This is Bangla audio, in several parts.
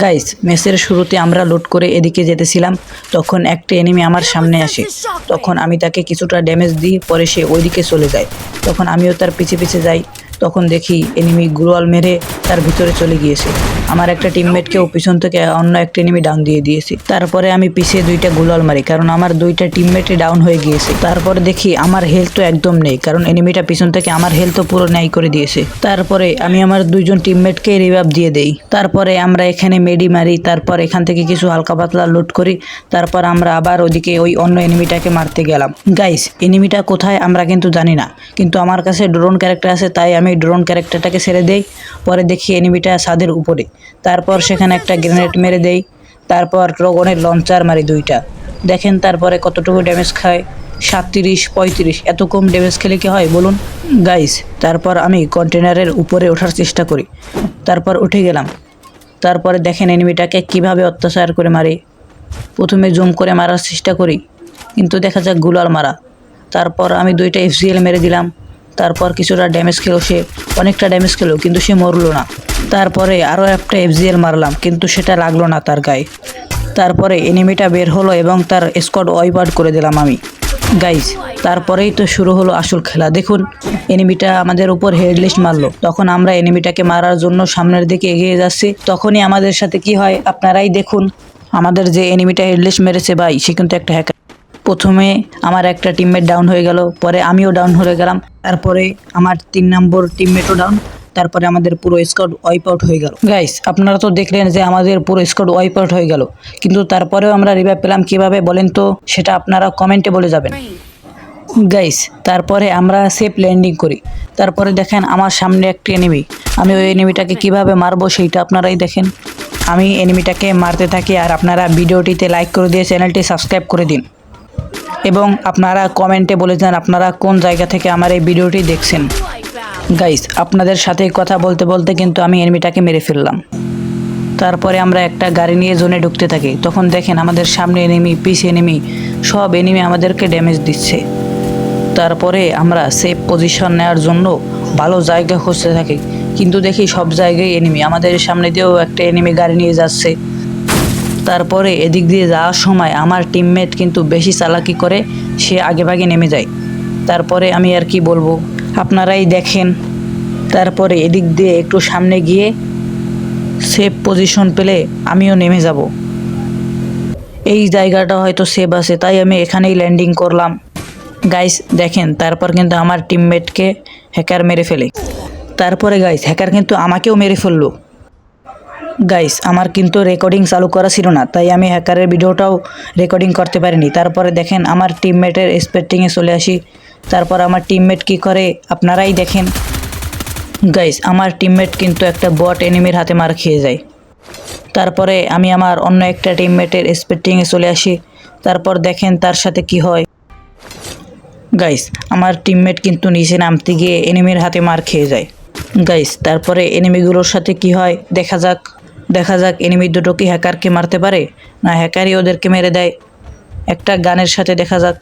গাইস ম্যাচের শুরুতে আমরা লুট করে এদিকে যেতেছিলাম তখন একটা এনিমি আমার সামনে আসে। তখন আমি তাকে কিছুটা ড্যামেজ দিই পরে সে ওইদিকে চলে যায়। তখন আমিও তার পিছে পিছে যাই। তখন দেখি এনিমি গ্লোয়াল মেরে তার ভিতরে চলে গিয়েছে। আমার একটা টিমমেটকেও পিছন থেকে অন্য একটা এনিমি ডাউন দিয়ে দিয়েছে। তারপরে আমি পিছিয়ে দুইটা গ্লোয়াল মারি, কারণ আমার দুইটা টিমমেটই ডাউন হয়ে গিয়েছে। তারপরে দেখি আমার হেলথ তো একদম নেই, কারণ এনিমিটা পিছন থেকে আমার হেলথ তো পুরো ন্যায় করে দিয়েছে। তারপরে আমি আমার দুইজন টিমমেটকে রিভাইভ দিয়ে দেই। তারপরে আমরা এখানে মেডি মারি, তারপর এখান থেকে কিছু হালকা পাতলা লুট করি, তারপর আমরা আবার ওদিকে ওই অন্য এনিমিটাকে মারতে গেলাম। গাইস এনিমিটা কোথায় আমরা কিন্তু জানি না, কিন্তু আমার কাছে ড্রোন ক্যারেক্টার আছে, তাই আমি ড্রোন ক্যারেক্টারটাকে ছেড়ে দেই, পরে দেখি এনিমিটা ছাদের উপরে। তারপর সেখানে একটা গ্রেনেড মেরে দেই, তারপর ড্রগনের লঞ্চার মারি দুইটা। দেখেন তারপরে কতটুকু ড্যামেজ খায়, সাতত্রিশ, পঁয়ত্রিশ, এত কম ড্যামেজ খেলে কি হয় বলুন? গাইস তারপর আমি কন্টেনারের উপরে ওঠার চেষ্টা করি। তারপর উঠে গেলাম। তারপরে দেখেন এনিমিটাকে কীভাবে অত্যাচার করে মারি। প্রথমে জুম করে মারার চেষ্টা করি, কিন্তু দেখা যাক গুলাল মারা। তারপর আমি দুইটা এফজিএল মেরে দিলাম। তারপর কিছুটা ড্যামেজ খেলো সে, অনেকটা ড্যামেজ খেলো, কিন্তু সে মরলো না। তারপরে আরও একটা এফজিএল মারলাম, কিন্তু সেটা লাগল না তার গায়ে। তারপরে এনিমিটা বের হলো এবং তার স্কোয়াড ওয়াইপ করে দিলাম আমি। গাইজ তারপরেই তো শুরু হলো আসল খেলা। দেখুন এনিমিটা আমাদের উপর হেডলিস্ট মারলো। তখন আমরা এনিমিটাকে মারার জন্য সামনের দিকে এগিয়ে যাচ্ছি। তখনই আমাদের সাথে কি হয়, আপনারাই দেখুন। আমাদের যে এনিমিটা হেডলিস্ট মেরেছে ভাই, সে কিন্তু একটা হ্যাকার প্রথমে আমার একটা টিমমেট ডাউন হয়ে গেল, পরে আমিও ডাউন হয়ে গেলাম, তারপরে আমার তিন নম্বর টিমমেটও ডাউন তারপরে আমাদের পুরো স্কোয়াড ওয়াইপ আউট হয়ে গেল। গাইস আপনারা তো দেখলেন যে আমাদের পুরো স্কোয়াড ওয়াইপ আউট হয়ে গেল, কিন্তু তারপরেও আমরা রিভাইভ পেলাম কীভাবে বলেন তো, সেটা আপনারা কমেন্টে বলে যাবেন। গাইস তারপরে আমরা সেফ ল্যান্ডিং করি। তারপরে দেখেন আমার সামনে একটি এনিমি আমি ওই এনিমিটাকে কীভাবে মারবো সেইটা আপনারাই দেখেন। আমি এনিমিটাকে মারতে থাকি, আর আপনারা ভিডিওটিতে লাইক করে দিয়ে চ্যানেলটি সাবস্ক্রাইব করে দিন। এবং আপনারা কমেন্টে বলে যান আপনারা কোন জায়গা থেকে আমার এই ভিডিওটি দেখছেন। গাইস আপনাদের সাথে কথা বলতে বলতে কিন্তু আমি এনিমিটাকে মেরে ফেললাম। তারপরে আমরা একটা গাড়ি নিয়ে জোনে ঢুকতে থাকি। তখন দেখেন আমাদের সামনে এনিমি পিছে এনিমি সব এনিমি আমাদেরকে ড্যামেজ দিচ্ছে। তারপরে আমরা সেফ পজিশন নেওয়ার জন্য ভালো জায়গা খুঁজতে থাকি। কিন্তু দেখি সব জায়গায় এনিমি আমাদের সামনে দিয়েও একটা এনিমি গাড়ি নিয়ে যাচ্ছে। তারপরে এদিক দিয়ে যাওয়ার সময় আমার টিমমেট কিন্তু বেশি চালাকি করে, সে আগে ভাগে নেমে যায়। তারপরে আমি আর কি বলব, আপনারাই দেখেন। তারপরে এদিক দিয়ে একটু সামনে গিয়ে সেফ পজিশন পেলে আমিও নেমে যাব। এই জায়গাটা হয়তো সেফ আছে, তাই আমি এখানেই ল্যান্ডিং করলাম। গাইস দেখেন, তারপর কিন্তু আমার টিমমেটকে হ্যাকার মেরে ফেলে। তারপরে গাইস হ্যাকার কিন্তু আমাকেও মেরে ফেলল। গাইস আমার কিন্তু রেকর্ডিং চালু করা ছিল না, তাই আমি হ্যাকারের ভিডিওটাও রেকর্ডিং করতে পারিনি। তারপরে দেখেন, আমার টিমমেটের স্পেটিংয়ে চলে আসি। তারপর আমার টিমমেট কি করে, আপনারাই দেখেন। গাইস আমার টিমমেট কিন্তু একটা বট এনিমির হাতে মার খেয়ে যায়। তারপরে আমি আমার অন্য একটা টিমমেটের স্পেটিংয়ে চলে আসি। তারপর দেখেন, তার সাথে কি হয়। গাইস আমার টিমমেট কিন্তু নিচে নামতে গিয়ে এনিমির হাতে মার খেয়ে যায়। গাইস তারপরে এনিমিগুলোর সাথে কি হয়, দেখা যাক। দেখা যাক এনিমি দুটো কি হ্যাকারকে মারতে পারে না হ্যাকারই ওদেরকে মেরে দেয়। একটা গানের সাথে দেখা যাক।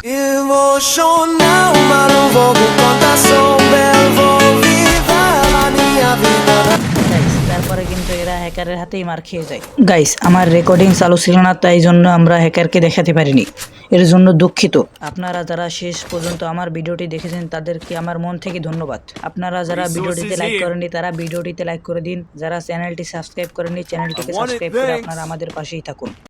তারপরে কিন্তু এরা হ্যাকারের হাতেই মার খেয়ে যায়। গাইস আমার রেকর্ডিং চালু ছিল না তাই জন্য আমরা হ্যাকারকে দেখাতে পারিনি। এর জন্য দুঃখিত। আপনারা যারা শেষ পর্যন্ত আমার ভিডিওটি দেখেছেন তাদেরকে আমার মন থেকে ধন্যবাদ। আপনারা যারা ভিডিওটিতে লাইক করেননি তারা ভিডিওটিতে লাইক করে দিন। যারা চ্যানেলটি সাবস্ক্রাইব করেননি চ্যানেলটিকে সাবস্ক্রাইব করে আপনারা আমাদের পাশেই থাকুন।